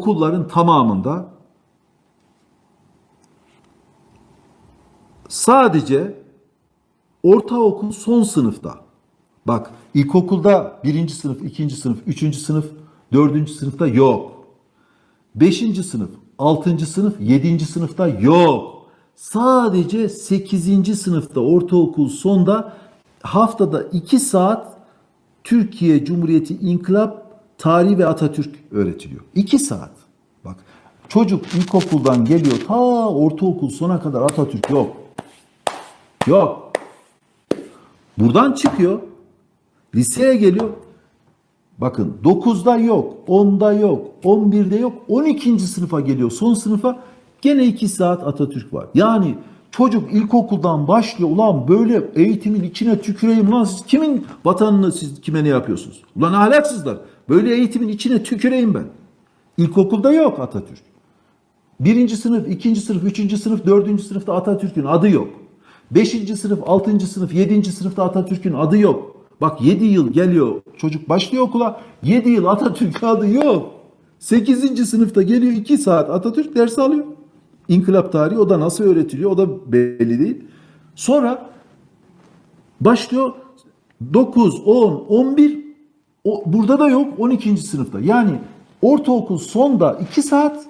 okulların tamamında sadece ortaokul son sınıfta bak ilkokulda birinci sınıf, ikinci sınıf, üçüncü sınıf, dördüncü sınıfta yok. Beşinci sınıf, altıncı sınıf, yedinci sınıfta yok. Sadece sekizinci sınıfta ortaokul sonda haftada iki saat Türkiye Cumhuriyeti İnkılap Tarihi ve Atatürk öğretiliyor. İki saat. Bak çocuk ilkokuldan geliyor ta ortaokul sona kadar Atatürk yok. Yok. Buradan çıkıyor. Liseye geliyor. Bakın 9'da yok, 10'da yok, 11'de yok, 12. sınıfa geliyor. Son sınıfa gene 2 saat Atatürk var. Yani çocuk ilkokuldan başlıyor. Ulan böyle eğitimin içine tüküreyim lan siz kimin vatanını siz kime ne yapıyorsunuz? Ulan ahlaksızlar. Böyle eğitimin içine tüküreyim ben. İlkokulda yok Atatürk. Birinci sınıf, ikinci sınıf, üçüncü sınıf, dördüncü sınıfta Atatürk'ün adı yok. Beşinci sınıf, altıncı sınıf, yedinci sınıfta Atatürk'ün adı yok. Bak yedi yıl geliyor çocuk başlıyor okula. Yedi yıl Atatürk adı yok. Sekizinci sınıfta geliyor iki saat Atatürk ders alıyor. İnkılap tarihi o da nasıl öğretiliyor o da belli değil. Sonra başlıyor 9, 10, 11 o, burada da yok 12. sınıfta. Yani ortaokul sonda 2 saat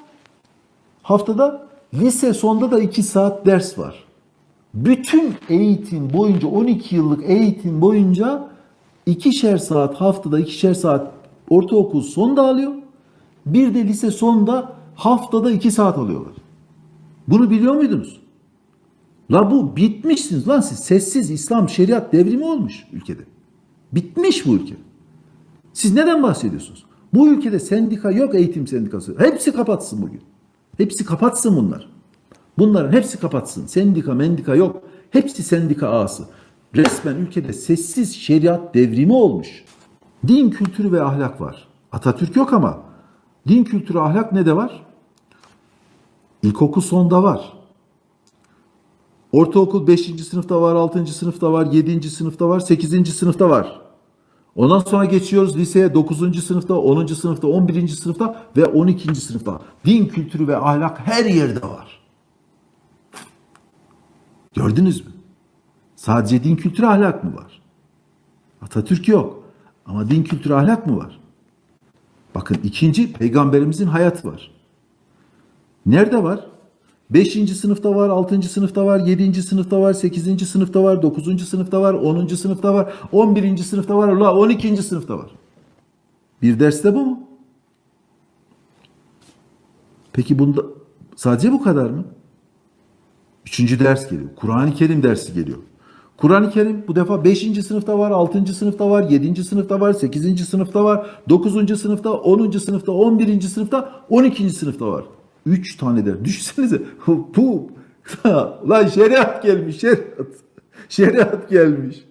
haftada lise sonda da 2 saat ders var. Bütün eğitim boyunca 12 yıllık eğitim boyunca ikişer saat haftada ikişer saat ortaokul sonda alıyor. Bir de lise sonda haftada 2 saat alıyorlar. Bunu biliyor muydunuz? La bu bitmişsiniz lan siz. Sessiz İslam şeriat devrimi olmuş ülkede. Bitmiş bu ülke. Siz neden bahsediyorsunuz? Bu ülkede sendika yok eğitim sendikası. Hepsi kapatsın bugün. Hepsi kapatsın bunlar. Bunların hepsi kapatsın. Sendika mendika yok. Hepsi sendika ağası. Resmen ülkede sessiz şeriat devrimi olmuş. Din kültürü ve ahlak var. Atatürk yok ama din kültürü ahlak ne de var? İlkokul sonda var. Ortaokul 5. sınıfta var, 6. sınıfta var, 7. sınıfta var, 8. sınıfta var. Ondan sonra geçiyoruz liseye 9. sınıfta, 10. sınıfta, 11. sınıfta ve 12. sınıfta. Din kültürü ve ahlak her yerde var. Gördünüz mü? Sadece din kültürü ahlak mı var? Atatürk yok. Ama din kültürü ahlak mı var? Bakın ikinci peygamberimizin hayatı var. Nerede var? 5. sınıfta var, 6. sınıfta var, 7. sınıfta var, 8. sınıfta var, 9. sınıfta var, 10. sınıfta var, 11. sınıfta var, la 12. sınıfta var. Bir derste bu mu? Peki bunda sadece bu kadar mı? Üçüncü ders geliyor. Kur'an-ı Kerim dersi geliyor. Kur'an-ı Kerim bu defa 5. sınıfta var, 6. sınıfta var, 7. sınıfta var, 8. sınıfta var, 9. sınıfta, 10. sınıfta, 11. sınıfta, 12. sınıfta var. 3 tane der. Düşünsenize bu lan şeriat gelmiş şeriat. Şeriat gelmiş.